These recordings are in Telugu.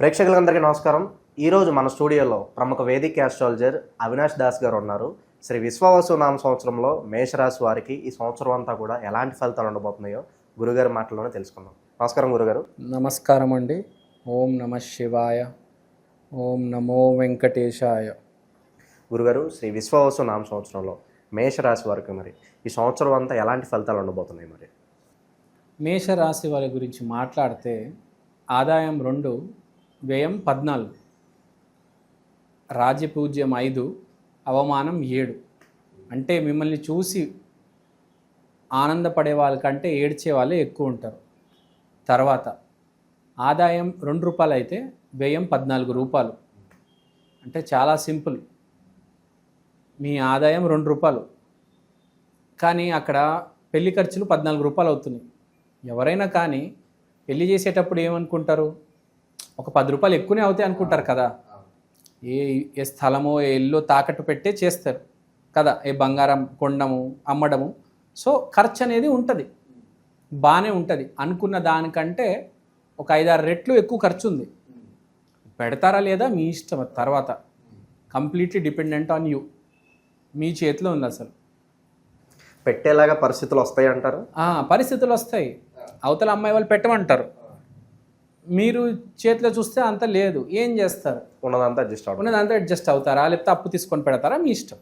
ప్రేక్షకులందరికీ నమస్కారం. ఈరోజు మన స్టూడియోలో ప్రముఖ వేదిక ఆస్ట్రాలజర్ అవినాష్ దాస్ గారు ఉన్నారు. శ్రీ విశ్వవసు నామ సంవత్సరంలో మేషరాశి వారికి ఈ సంవత్సరం అంతా కూడా ఎలాంటి ఫలితాలు ఉండబోతున్నాయో గురుగారి మాటల్లోనే తెలుసుకుందాం. నమస్కారం గురుగారు. నమస్కారం అండి. ఓం నమ శివాయ. ఓం నమో వెంకటేశాయ. గురుగారు శ్రీ విశ్వవసు నామ సంవత్సరంలో మేషరాశి వారికి మరి ఈ సంవత్సరం అంతా ఎలాంటి ఫలితాలు ఉండబోతున్నాయి మరి? మేషరాశి వారి గురించి మాట్లాడితే ఆదాయం రెండు వ్యయం పద్నాలుగు. రాజపూజ్యం ఐదు అవమానం ఏడు. అంటే మిమ్మల్ని చూసి ఆనందపడే వాళ్ళకంటే ఏడ్చే వాళ్ళే ఎక్కువ ఉంటారు. తర్వాత ఆదాయం రెండు రూపాయలు అయితే వ్యయం పద్నాలుగు రూపాయలు. అంటే చాలా సింపుల్. మీ ఆదాయం రెండు రూపాయలు. కానీ అక్కడ పెళ్ళి ఖర్చులు పద్నాలుగు రూపాయలు అవుతున్నాయి. ఎవరైనా కానీ పెళ్ళి చేసేటప్పుడు ఏమనుకుంటారు? ఒక పది రూపాయలు ఎక్కువనే అవుతాయి అనుకుంటారు కదా. ఏ ఏ స్థలమో ఏ ఇల్లు తాకట్టు పెట్టే చేస్తారు కదా. ఏ బంగారం కొండము అమ్మడము. సో ఖర్చు అనేది ఉంటుంది. బాగానే ఉంటుంది. అనుకున్న దానికంటే ఒక ఐదారు రెట్లు ఎక్కువ ఖర్చు ఉంది. పెడతారా లేదా? మీ ఇష్టం తర్వాత. Completely dependent on you. మీ చేతిలో ఉంది అసలు. పెట్టేలాగా పరిస్థితులు వస్తాయి అంటారు? పరిస్థితులు వస్తాయి. అవతల అమ్మాయి వాళ్ళు పెట్టమంటారు. మీరు చేతిలో చూస్తే అంత లేదు. ఏం చేస్తారు? ఉన్నదంతా అడ్జస్ట్ ఉన్నదంతా అడ్జస్ట్ అవుతారా? లేకపోతే అప్పు తీసుకొని పెడతారా? మీ ఇష్టం.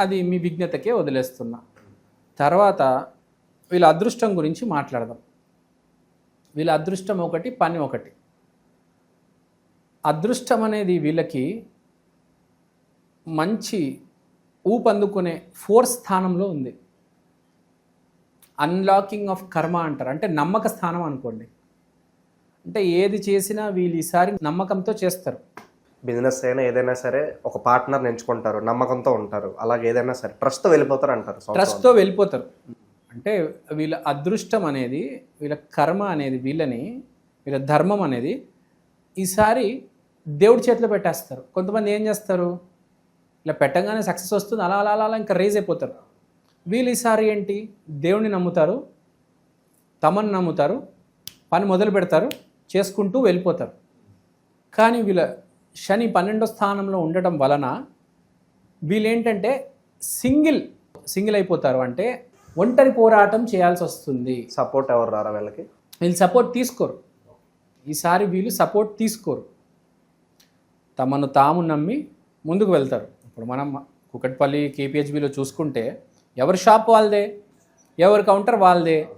అది మీ విజ్ఞతకే వదిలేస్తున్నా. తర్వాత వీళ్ళ అదృష్టం గురించి మాట్లాడదాం. వీళ్ళ అదృష్టం ఒకటి పని ఒకటి. అదృష్టం అనేది వీళ్ళకి మంచి ఊపందుకునే ఫోర్స్ స్థానంలో ఉంది. అన్లాకింగ్ ఆఫ్ కర్మ అంటారు. అంటే నమ్మక స్థానం అనుకోండి. అంటే ఏది చేసినా వీళ్ళు ఈసారి నమ్మకంతో చేస్తారు. బిజినెస్ అయినా ఏదైనా సరే ఒక పార్ట్నర్ ఎంచుకుంటారు నమ్మకంతో ఉంటారు. అలాగే ఏదైనా సరే ట్రస్ట్తో వెళ్ళిపోతారు అంటారు ట్రస్ట్తో వెళ్ళిపోతారు. అంటే వీళ్ళ అదృష్టం అనేది వీళ్ళ కర్మ అనేది వీళ్ళని వీళ్ళ ధర్మం అనేది ఈసారి దేవుడి చేతిలో పెట్టేస్తారు. కొంతమంది ఏం చేస్తారు? ఇలా పెట్టగానే సక్సెస్ వస్తుంది అలా అలా అలా అలా ఇంకా రేజ్ అయిపోతారు. వీళ్ళు ఈసారి ఏంటి? దేవుడిని నమ్ముతారు తమను నమ్ముతారు పని మొదలు పెడతారు చేసుకుంటూ వెళ్ళిపోతారు. కానీ వీళ్ళ శని పన్నెండో స్థానంలో ఉండటం వలన వీళ్ళేంటంటే సింగిల్ సింగిల్ అయిపోతారు. అంటే ఒంటరి పోరాటం చేయాల్సి వస్తుంది. సపోర్ట్ ఎవరు రారా వీళ్ళకి? వీళ్ళు సపోర్ట్ తీసుకోరు. ఈసారి వీళ్ళు సపోర్ట్ తీసుకోరు. తమను తాము నమ్మి ముందుకు వెళ్తారు. ఇప్పుడు మనం కుకట్పల్లి కేపిహెచ్బిలో చూసుకుంటే ఎవరి షాప్ వాళ్ళదే? ఎవరి కౌంటర్ వాళ్ళదే?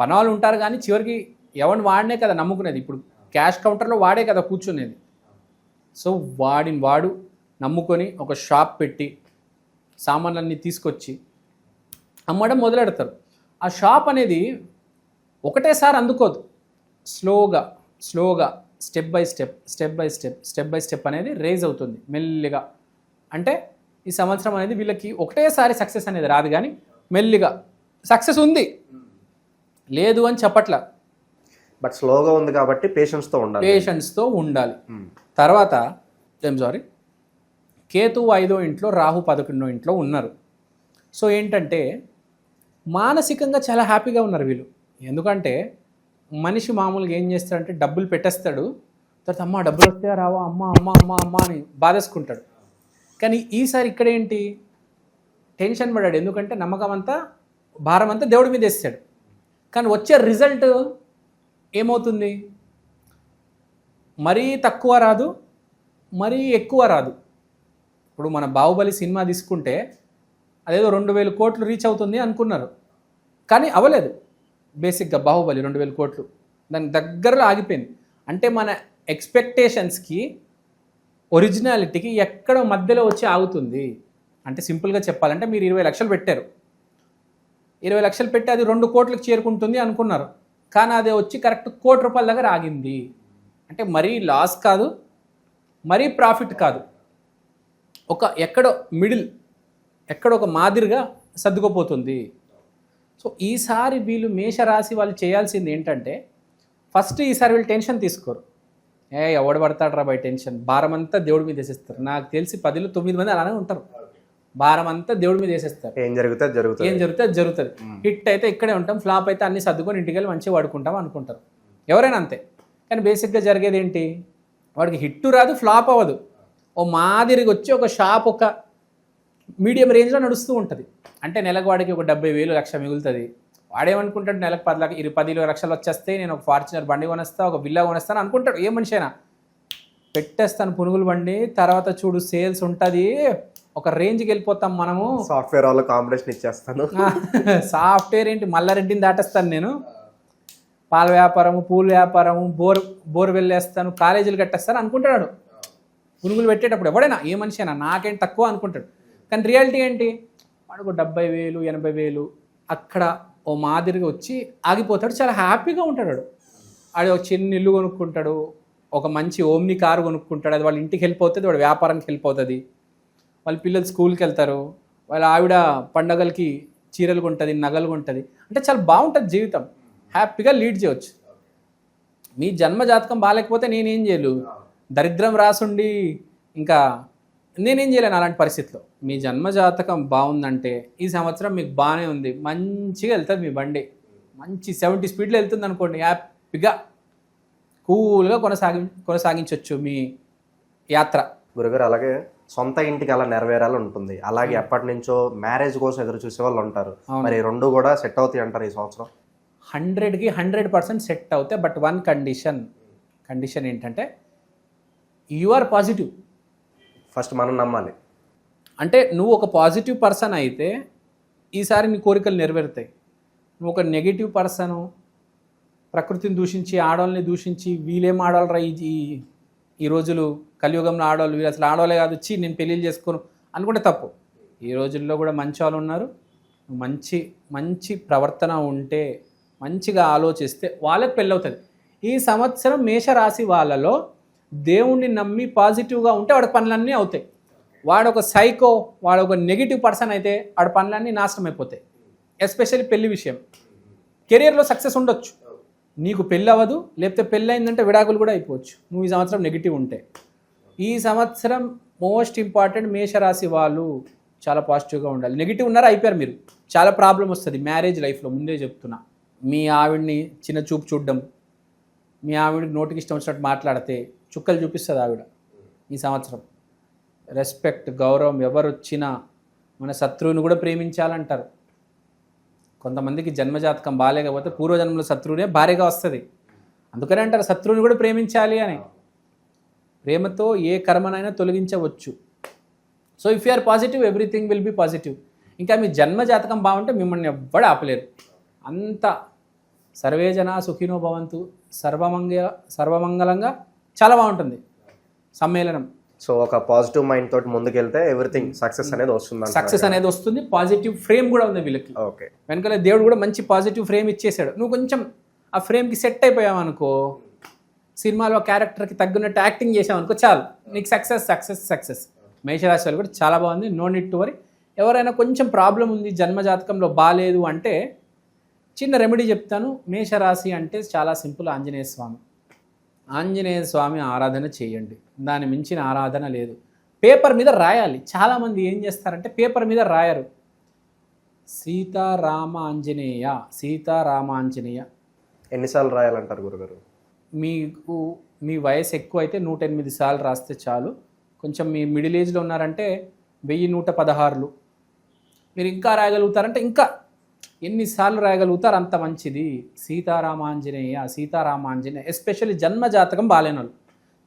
పనాలు ఉంటారు కానీ చివరికి ఎవరిని వాడినే కదా నమ్ముకునేది? ఇప్పుడు క్యాష్ కౌంటర్లో వాడే కదా కూర్చునేది. సో వాడిని వాడు నమ్ముకొని ఒక షాప్ పెట్టి సామాన్లన్నీ తీసుకొచ్చి అమ్మడం మొదలెడతారు. ఆ షాప్ అనేది ఒకటేసారి అందుకోదు. స్లోగా స్లోగా step by step step by step step by step అనేది రేజ్ అవుతుంది మెల్లిగా. అంటే ఈ సంవత్సరం అనేది వీళ్ళకి ఒకటేసారి సక్సెస్ అనేది రాదు కానీ మెల్లిగా సక్సెస్ ఉంది. లేదు అని చెప్పట్ల. బట్ స్లోగా ఉంది కాబట్టి పేషెన్స్తో ఉండాలి. పేషెన్స్తో ఉండాలి. తర్వాత ఏం సారీ కేతువు ఐదో ఇంట్లో రాహు పదకొండో ఇంట్లో ఉన్నారు. సో ఏంటంటే మానసికంగా చాలా హ్యాపీగా ఉన్నారు వీళ్ళు. ఎందుకంటే మనిషి మామూలుగా ఏం చేస్తాడంటే డబ్బులు పెట్టేస్తాడు. తర్వాత అమ్మ డబ్బులు వస్తాయా? రావా? అమ్మ అమ్మ అమ్మ అమ్మ అని బాధేసుకుంటాడు. కానీ ఈసారి ఇక్కడ ఏంటి? టెన్షన్ పడ్డాడు. ఎందుకంటే నమ్మకం అంతా భారం అంతా దేవుడి మీద వేస్తాడు. కానీ వచ్చే రిజల్ట్ ఏమవుతుంది? మరీ తక్కువ రాదు మరీ ఎక్కువ రాదు. ఇప్పుడు మన బాహుబలి సినిమా తీసుకుంటే అదేదో రెండు వేల కోట్లు రీచ్ అవుతుంది అనుకున్నారు. కానీ అవ్వలేదు. బేసిక్గా బాహుబలి రెండు వేల కోట్లు. దాని దగ్గరలో ఆగిపోయింది. అంటే మన ఎక్స్పెక్టేషన్స్కి ఒరిజినాలిటీకి ఎక్కడో మధ్యలో వచ్చి ఆగుతుంది? అంటే సింపుల్గా చెప్పాలంటే మీరు ఇరవై లక్షలు పెట్టారు. ఇరవై లక్షలు పెట్టి అది రెండు కోట్లకు చేరుకుంటుంది అనుకున్నారు. కానీ అది వచ్చి కరెక్ట్ కోటి రూపాయల దగ్గర ఆగింది అంటే మరీ లాస్ కాదు మరీ ప్రాఫిట్ కాదు. ఒక ఎక్కడో మిడిల్ ఎక్కడో ఒక మాదిరిగా సర్దుకుపోతుంది. సో ఈసారి వీళ్ళు మేషరాశి వాళ్ళు చేయాల్సింది ఏంటంటే ఫస్ట్ ఈసారి వీళ్ళు టెన్షన్ తీసుకోరు. ఏ ఎవడు పడతాడు బై టెన్షన్ భారం అంతా దేవుడి మీద వేసేస్తారు. నాకు తెలిసి పదిలో తొమ్మిది మంది అలానే ఉంటారు. భారం అంతా దేవుడి మీద వేసేస్తారు. ఏం జరిగితే అది జరుగుతుంది. ఏం జరిగితే అది జరుగుతుంది. హిట్ అయితే ఇక్కడే ఉంటాం ఫ్లాప్ అయితే అన్ని సర్దుకొని ఇంటికి వెళ్ళి మంచిగా వాడుకుంటాం అనుకుంటారు. ఎవరైనా అంతే. కానీ బేసిక్గా జరిగేది ఏంటి? వాడికి హిట్ రాదు ఫ్లాప్ అవ్వదు. ఓ మాదిరిగా వచ్చి ఒక షాప్ ఒక మీడియం రేంజ్లో నడుస్తూ ఉంటుంది. అంటే నెలకు వాడికి ఒక డెబ్బై వేలు లక్ష మిగులుతుంది. వాడేమనుకుంటాడు నెలకు పది లక్ష ఇరవై పది లక్షలు వచ్చేస్తే నేను ఒక ఫార్చునర్ బండి కొనేస్తా ఒక విల్లా కొనేస్తాను అనుకుంటాడు. ఏ మనిషి అయినా. పెట్టేస్తాను పునుగులు బండి తర్వాత చూడు సేల్స్ ఉంటుంది. ఒక రేంజ్కి వెళ్ళిపోతాం మనము. సాఫ్ట్వేర్ వాళ్ళ కాంపిటీషన్ ఇచ్చేస్తాను. సాఫ్ట్వేర్ ఏంటి? మల్లారెడ్డిని దాటేస్తాను నేను. పాల వ్యాపారము పూల వ్యాపారము బోర్ బోర్ వెళ్ళేస్తాను కాలేజీలు కట్టేస్తాను అనుకుంటాడు. పునుగులు పెట్టేటప్పుడు ఎవడైనా ఏ మనిషి అయినా నాకేం తక్కువ అనుకుంటాడు. కానీ రియాలిటీ ఏంటి? వాడుకు డెబ్బై వేలు ఎనభై వేలు అక్కడ ఓ మాదిరిగా వచ్చి ఆగిపోతాడు. చాలా హ్యాపీగా ఉంటాడు వాడు. ఒక చిన్న ఇల్లు కొనుక్కుంటాడు ఒక మంచి ఓమ్ని కారు కొనుక్కుంటాడు. అది వాళ్ళ ఇంటికి వెళ్ళిపోతుంది వాడు వ్యాపారానికి వెళ్ళిపోతుంది. వాళ్ళ పిల్లలు స్కూల్కి వెళ్తారు. వాళ్ళ ఆవిడ పండగలకి చీరలు కొంటుంది నగలు కొంటుంది. అంటే చాలా బాగుంటుంది జీవితం. హ్యాపీగా లీడ్ చేయవచ్చు మీ జన్మ జాతకం బాగాలేకపోతే నేనేం చేయలేను. దరిద్రం రాసుండి ఇంకా నేనేం చేయలేను అలాంటి పరిస్థితిలో. మీ జన్మ జాతకం బాగుందంటే ఈ సంవత్సరం మీకు బాగానే ఉంది. మంచిగా వెళ్తుంది మీ బండి. మంచి సెవెంటీ స్పీడ్లో వెళ్తుంది అనుకోండి హ్యాపీగా కూల్గా కొనసాగి కొనసాగించవచ్చు మీ యాత్ర. గురుగారు అలాగే సొంత ఇంటికి అలా నెరవేరాలి ఉంటుంది అలాగే ఎప్పటి నుంచో మ్యారేజ్ కోసం ఎదురు చూసే వాళ్ళు ఉంటారు. మరి రెండు కూడా సెట్ అవుతాయి అంటారు ఈ సంవత్సరం? హండ్రెడ్కి హండ్రెడ్ పర్సెంట్ సెట్ అవుతాయి బట్ వన్ కండిషన్ కండిషన్ ఏంటంటే యు ఆర్ పాజిటివ్. ఫస్ట్ మనం నమ్మాలి. అంటే నువ్వు ఒక పాజిటివ్ పర్సన్ అయితే ఈసారి నీ కోరికలు నెరవేరుతాయి. నువ్వు ఒక నెగిటివ్ పర్సను ప్రకృతిని దూషించి ఆడవాళ్ళని దూషించి వీళ్ళేం ఆడవాళ్ళరా ఈ ఈ- ఈ రోజులు? కలియుగంలో ఆడవాళ్ళు వీళ్ళు అసలు ఆడవాళ్ళే కాదు. వచ్చి నేను పెళ్ళిళ్ళు చేసుకోను అనుకుంటే తప్పు. ఈ రోజుల్లో కూడా మంచి వాళ్ళు ఉన్నారు. మంచి మంచి ప్రవర్తన ఉంటే మంచిగా ఆలోచిస్తే వాళ్ళకి పెళ్ళవుతుంది. ఈ సంవత్సరం మేషరాశి వాళ్ళలో దేవుణ్ణి నమ్మి పాజిటివ్గా ఉంటే వాడి పనులన్నీ అవుతాయి. వాడు ఒక సైకో వాడు ఒక నెగిటివ్ పర్సన్ అయితే వాడి పనులన్నీ నాశనం అయిపోతాయి. ఎస్పెషల్లీ పెళ్ళి విషయం. కెరియర్లో సక్సెస్ ఉండొచ్చు. నీకు పెళ్ళి అవ్వదు లేకపోతే పెళ్ళి అయిందంటే విడాకులు కూడా అయిపోవచ్చు. నువ్వు ఈ సంవత్సరం నెగిటివ్ ఉంటే. ఈ సంవత్సరం మోస్ట్ ఇంపార్టెంట్ మేషరాశి వాళ్ళు చాలా పాజిటివ్గా ఉండాలి. నెగిటివ్ ఉన్నారు? అయిపోయారు మీరు. చాలా ప్రాబ్లం వస్తుంది మ్యారేజ్ లైఫ్లో. ముందే చెప్తున్నా. మీ ఆవిడ్ని చిన్న చూపు చూడడం మీ ఆవిడకి నోటికి ఇష్టం వచ్చినట్టు మాట్లాడితే చుక్కలు చూపిస్తుంది ఆవిడ ఈ సంవత్సరం. రెస్పెక్ట్ గౌరవం ఎవరు వచ్చినా మన శత్రువుని కూడా ప్రేమించాలంటారు. కొంతమందికి జన్మజాతకం బాగాలేకపోతే పూర్వజన్మలో శత్రువునే భారీగా వస్తుంది. అందుకనే అంటారు శత్రువుని కూడా ప్రేమించాలి అని. ప్రేమతో ఏ కర్మనైనా తొలగించవచ్చు. So if you are positive everything will be positive ఇంకా మీ జన్మ జాతకం బాగుంటే మిమ్మల్ని ఎవ్వడు ఆపలేరు. అంత సర్వే జన సుఖినో భవంతు. సర్వమంగ సర్వమంగళంగా చాలా బాగుంటుంది. సమ్మేళనం. సో ఒక పాజిటివ్ మైండ్ తోటి ముందుకెళ్తే ఎవ్రీథింగ్ సక్సెస్ అనేది వస్తుంది సక్సెస్ అనేది వస్తుంది. పాజిటివ్ ఫ్రేమ్ కూడా ఉంది వీళ్ళకి. ఓకే వెనకాల దేవుడు కూడా మంచి పాజిటివ్ ఫ్రేమ్ ఇచ్చేసాడు. నువ్వు కొంచెం ఆ ఫ్రేమ్కి సెట్ అయిపోయావు అనుకో సినిమాలో క్యారెక్టర్కి తగ్గినట్టు యాక్టింగ్ చేసామనుకో చాలు. నీకు సక్సెస్ సక్సెస్ సక్సెస్. మేషరాశి వాళ్ళు కూడా చాలా బాగుంది. No need to worry. ఎవరైనా కొంచెం ప్రాబ్లం ఉంది జన్మజాతకంలో బాగాలేదు అంటే చిన్న రెమెడీ చెప్తాను. మేషరాశి అంటే చాలా సింపుల్ ఆంజనేయ స్వామి. ఆంజనేయ స్వామి ఆరాధన చేయండి. దాని మించిన ఆరాధన లేదు. పేపర్ మీద రాయాలి. చాలామంది ఏం చేస్తారంటే పేపర్ మీద రాయరు. సీతారామ ఆంజనేయ సీతారామ ఆంజనేయ ఎన్నిసార్లు రాయాలంటారు గురుగారు? మీకు మీ వయసు ఎక్కువ అయితే నూట ఎనిమిది సార్లు రాస్తే చాలు. కొంచెం మీ మిడిల్ ఏజ్లో ఉన్నారంటే వెయ్యి నూట పదహారులు. మీరు ఇంకా రాయగలుగుతారంటే ఇంకా ఎన్నిసార్లు రాయగలుగుతారు అంత మంచిది. సీతారామాంజనేయ సీతారామాంజనేయ ఎస్పెషల్లీ జన్మజాతకం బాలేనోళ్ళు.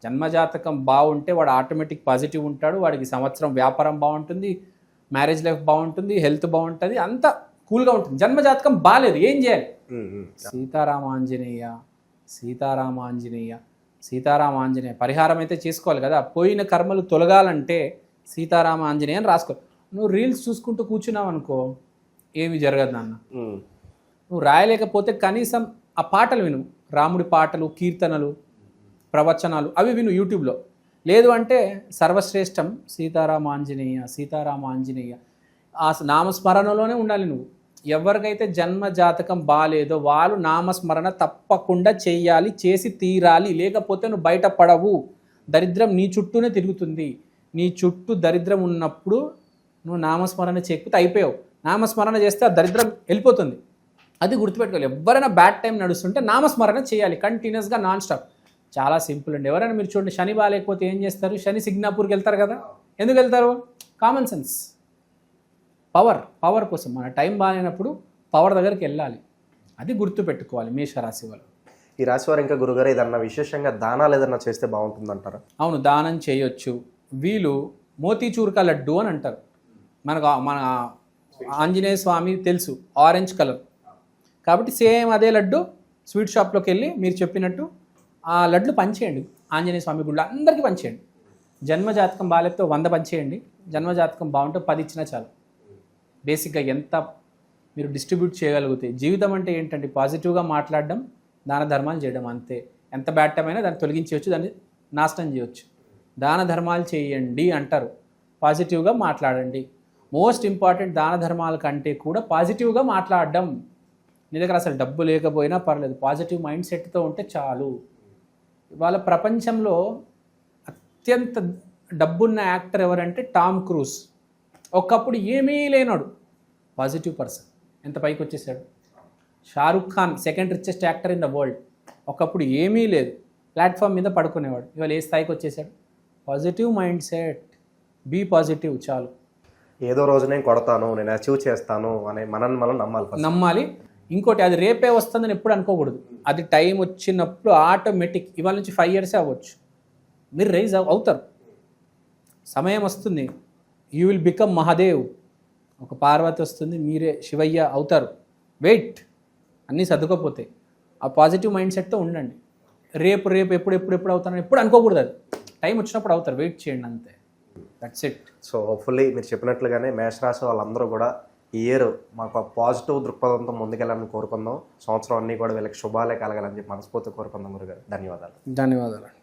జన్మజాతకం బాగుంటే వాడు ఆటోమేటిక్ పాజిటివ్ ఉంటాడు. వాడికి సంవత్సరం వ్యాపారం బాగుంటుంది మ్యారేజ్ లైఫ్ బాగుంటుంది హెల్త్ బాగుంటుంది అంతా కూల్గా ఉంటుంది. జన్మజాతకం బాగాలేదు ఏం చేయాలి. సీతారామాంజనేయ సీతారామాంజనేయ సీతారామాంజనేయ పరిహారం అయితే చేసుకోవాలి కదా. పోయిన కర్మలు తొలగాలంటే సీతారామ ఆంజనేయ అని రాసుకో. నువ్వు రీల్స్ చూసుకుంటూ కూర్చున్నావు అనుకో ఏమి జరగదు నాన్న. నువ్వు రాయలేకపోతే కనీసం ఆ పాటలు విను. రాముడి పాటలు కీర్తనలు ప్రవచనాలు అవి విను యూట్యూబ్లో. లేదు అంటే సర్వశ్రేష్టం సీతారామ ఆంజనేయ సీతారామ ఆంజనేయ ఆ నామస్మరణలోనే ఉండాలి నువ్వు. ఎవరికైతే జన్మ జాతకం బాగాలేదో వాళ్ళు నామస్మరణ తప్పకుండా చేయాలి చేసి తీరాలి. లేకపోతే నువ్వు బయట పడవు దరిద్రం నీ చుట్టూనే తిరుగుతుంది. నీ చుట్టూ దరిద్రం ఉన్నప్పుడు నువ్వు నామస్మరణ చేయకపోతే అయిపోయావు. నామస్మరణ చేస్తే ఆ దరిద్రం వెళ్ళిపోతుంది. అది గుర్తుపెట్టుకోవాలి. ఎవరైనా బ్యాడ్ టైం నడుస్తుంటే నామస్మరణ చేయాలి. కంటిన్యూస్గా నాన్ స్టాప్ చాలా సింపుల్ అండి. ఎవరైనా మీరు చూడండి శని బాగాలేకపోతే ఏం చేస్తారు? శని సిగ్నాపూర్కి వెళ్తారు కదా? ఎందుకు వెళ్తారు? కామన్ సెన్స్ పవర్ పవర్ కోసం మన టైం బాగాలేనప్పుడు పవర్ దగ్గరికి వెళ్ళాలి. అది గుర్తు పెట్టుకోవాలి మేషరాశి వాళ్ళు. ఈ రాశి వారు ఇంకా గురుగారు ఏదన్నా విశేషంగా దానాలు ఏదన్నా చేస్తే బాగుంటుందంటారా? అవును దానం చేయొచ్చు. వీళ్ళు మోతీచూర్క లడ్డు అని అంటారు. మనకు మన ఆంజనేయ స్వామి తెలుసు ఆరెంజ్ కలర్. కాబట్టి సేమ్ అదే లడ్డు స్వీట్ షాప్లోకి వెళ్ళి మీరు చెప్పినట్టు ఆ లడ్లు పంచేయండి. ఆంజనేయ స్వామి గుళ్ళు అందరికీ పంచేయండి. జన్మజాతకం బాగాలేకపోతే వంద పంచేయండి. జన్మజాతకం బాగుంటే పది ఇచ్చినా చాలు. బేసిక్గా ఎంత మీరు డిస్ట్రిబ్యూట్ చేయగలిగితే. జీవితం అంటే ఏంటంటే పాజిటివ్గా మాట్లాడడం దాన ధర్మాలు చేయడం అంతే. ఎంత బ్యాడ్ టైం అయినా దాన్ని తొలగించవచ్చు దాన్ని నాశనం చేయవచ్చు దాన ధర్మాలు చేయండి అంటారు. పాజిటివ్గా మాట్లాడండి. మోస్ట్ ఇంపార్టెంట్ దాన ధర్మాల కంటే కూడా పాజిటివ్గా మాట్లాడడం. నీ దగ్గర అసలు డబ్బు లేకపోయినా పర్లేదు పాజిటివ్ మైండ్ సెట్తో ఉంటే చాలు. ఇవాళ ప్రపంచంలో అత్యంత డబ్బున్న యాక్టర్ ఎవరంటే టామ్ క్రూజ్. ఒకప్పుడు ఏమీ లేనాడు. పాజిటివ్ పర్సన్ ఎంత పైకి వచ్చేసాడు? Shahrukh Khan second richest actor in the world ఒకప్పుడు ఏమీ లేదు. ప్లాట్ఫామ్ మీద పడుకునేవాడు. ఇవాళ ఏ స్థాయికి వచ్చేసాడు? Positive mind set be positive చాలు. ఏదో రోజు నేను కొడతాను నేను అచీవ్ చేస్తాను అనే మనల్ని మనం నమ్మాలి. నమ్మాలి. ఇంకోటి అది రేపే వస్తుందని ఎప్పుడు అనుకోకూడదు. అది టైం వచ్చినప్పుడు ఆటోమేటిక్ ఇవాళ నుంచి ఫైవ్ ఇయర్సే అవ్వచ్చు. మీరు రైజ్ అవుతారు. సమయం వస్తుంది. You will become Mahadev. ఒక పార్వతి వస్తుంది మీరే శివయ్య అవుతారు. వెయిట్ అన్నీ సర్దుకోపోతాయి ఆ పాజిటివ్ మైండ్ సెట్తో ఉండండి. రేపు రేపు ఎప్పుడు ఎప్పుడు ఎప్పుడు అవుతానని ఎప్పుడు అనుకోకూడదు అది. టైం వచ్చినప్పుడు అవుతారు వెయిట్ చేయండి అంతే. దట్స్ ఇట్ సో హోప్ఫుల్లీ మీరు చెప్పినట్లుగానే మేషరాశి వాళ్ళందరూ కూడా ఈ ఇయర్ మాకు పాజిటివ్ దృక్పథంతో ముందుకెళ్ళాలని కోరుకుందాం. సంవత్సరం అన్నీ కూడా వీళ్ళకి శుభాలే కలగాలని చెప్పి మనస్ఫూర్తి కోరుకుందాం గురుగారు. ధన్యవాదాలు. ధన్యవాదాలు.